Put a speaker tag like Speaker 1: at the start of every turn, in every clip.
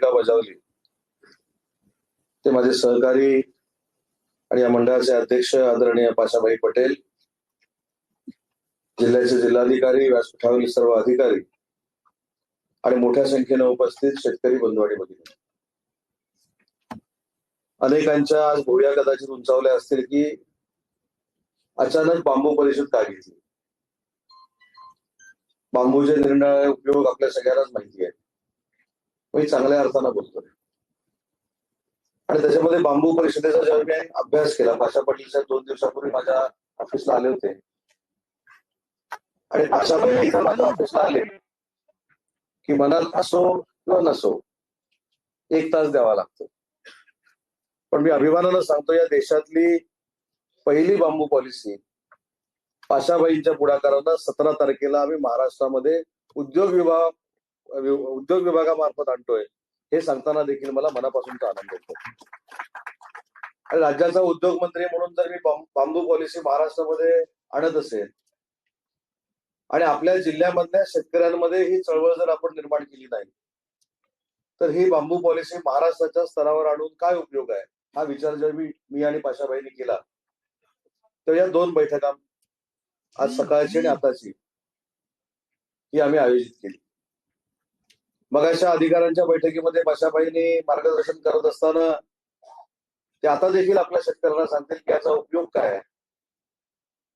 Speaker 1: भूमिका बजावली. ते माझे सहकारी आणि या मंडळाचे अध्यक्ष आदरणीय पाशाभाई पटेल जिल्ह्याचे जिल्हाधिकारी व्यासपीठावरील सर्व अधिकारी आणि मोठ्या संख्येने उपस्थित शेतकरी बंधुवाडी आणि अनेकांच्या आज भुवया कदाचित उंचावल्या असतील की अचानक बांबू परिषद का घेतली? बांबूचे निर्णय उपयोग आपल्या सगळ्यांनाच माहिती आहे. मी चांगल्या अर्थानं बोलतोय. आणि त्याच्यामध्ये बांबू परिषदेचा जेव्हा मी अभ्यास केला भाषा पाटील साहेब दोन दिवसापूर्वी माझ्या ऑफिसला आले होते. आणि भाषा पाटील माझ्या ऑफिसला आले. की मनात असो किंवा नसो एक तास द्यावा लागतो. पण मी अभिमानानं सांगतो या देशातली पहिली बांबू पॉलिसी पाशाबाईंच्या पुढाकारानं सतरा तारखेला आम्ही महाराष्ट्रामध्ये उद्योग विभाग उद्योग विभागामार्फत आणतोय. हे सांगताना देखील मला मनापासूनचा आनंद होतो. आणि राज्याचा उद्योग मंत्री म्हणून जर मी बांबू पॉलिसी महाराष्ट्रामध्ये आणत असेल आणि आपल्या जिल्ह्यामधल्या शेतकऱ्यांमध्ये ही चळवळ जर आपण निर्माण केली नाही तर ही बांबू पॉलिसी महाराष्ट्राच्या स्तरावर आणून काय उपयोग आहे? हा विचार जर मी मी आणि पाशाबाईंनी केला तर या दोन बैठका आज सकाळची आणि आताची ही आम्ही आयोजित केली. मग अशा अधिकाऱ्यांच्या बैठकीमध्ये भाषाबाईंनी मार्गदर्शन करत असताना ते आता देखील आपल्या शेतकऱ्यांना सांगतील की याचा उपयोग काय आहे.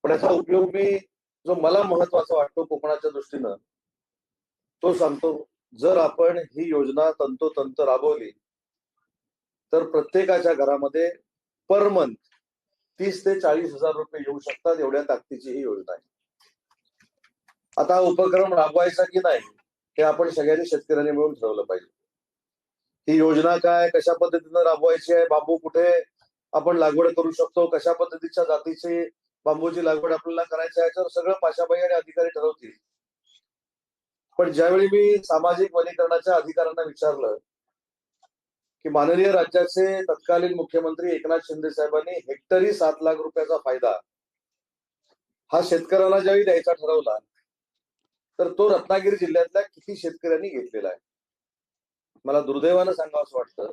Speaker 1: पण याचा उपयोग मी जो मला महत्त्वाचा वाटतो कोकणाच्या दृष्टीनं तो सांगतो जर आपण ही योजना तंतोतंत राबवली तर प्रत्येकाच्या घरामध्ये पर मंथ तीस ते चाळीस हजार रुपये येऊ शकतात एवढ्या ताकदीची ही योजना आहे. आता उपक्रम राबवायचा की नाही हे आपण सगळ्यांनी शेतकऱ्यांनी मिळून ठरवलं पाहिजे. ही योजना काय कशा पद्धतीनं राबवायची आहे बांबू कुठे आपण लागवड करू शकतो कशा पद्धतीच्या जातीची बांबूची लागवड आपल्याला करायची आहे याच्यावर सगळं पाशाबाई आणि अधिकारी ठरवतील. पण ज्यावेळी मी सामाजिक वनीकरणाच्या अधिकाऱ्यांना विचारलं की माननीय राज्याचे तत्कालीन मुख्यमंत्री एकनाथ शिंदे साहेबांनी हेक्टरी सात लाख रुपयाचा फायदा हा शेतकऱ्यांना ज्यावेळी द्यायचा ठरवला तर तो रत्नागिरी जिल्ह्यातल्या किती शेतकऱ्यांनी घेतलेला आहे? मला दुर्दैवानं सांगावं असं वाटतं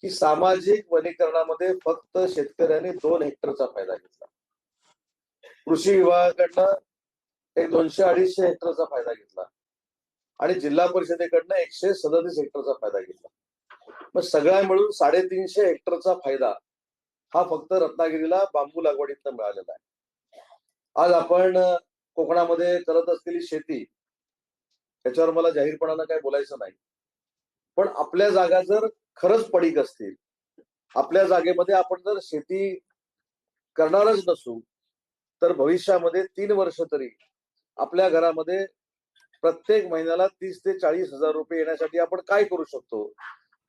Speaker 1: की सामाजिक वनीकरणामध्ये फक्त शेतकऱ्यांनी दोन हेक्टरचा फायदा घेतला. कृषी विभागाकडनं एक दोनशे अडीचशे हेक्टरचा फायदा घेतला. आणि जिल्हा परिषदेकडनं एकशे सदतीस हेक्टरचा फायदा घेतला. मग सगळ्या मिळून साडेतीनशे हेक्टरचा फायदा हा फक्त रत्नागिरीला बांबू लागवडीतनं मिळालेला आहे. आज आपण कोकणामध्ये करत असलेली शेती त्याच्यावर मला जाहीरपणानं काही बोलायचं नाही. पण आपल्या जागा जर खरंच पडीक असतील आपल्या जागेमध्ये आपण जर शेती करणारच नसू तर भविष्यामध्ये तीन वर्ष तरी आपल्या घरामध्ये प्रत्येक महिन्याला तीस ते चाळीस हजार रुपये येण्यासाठी आपण काय करू शकतो?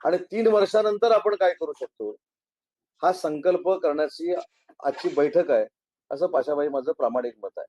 Speaker 1: आणि तीन वर्षानंतर आपण काय करू शकतो? हा संकल्प करण्याची आजची बैठक आहे. असं पाशाबाई माझं प्रामाणिक मत आहे.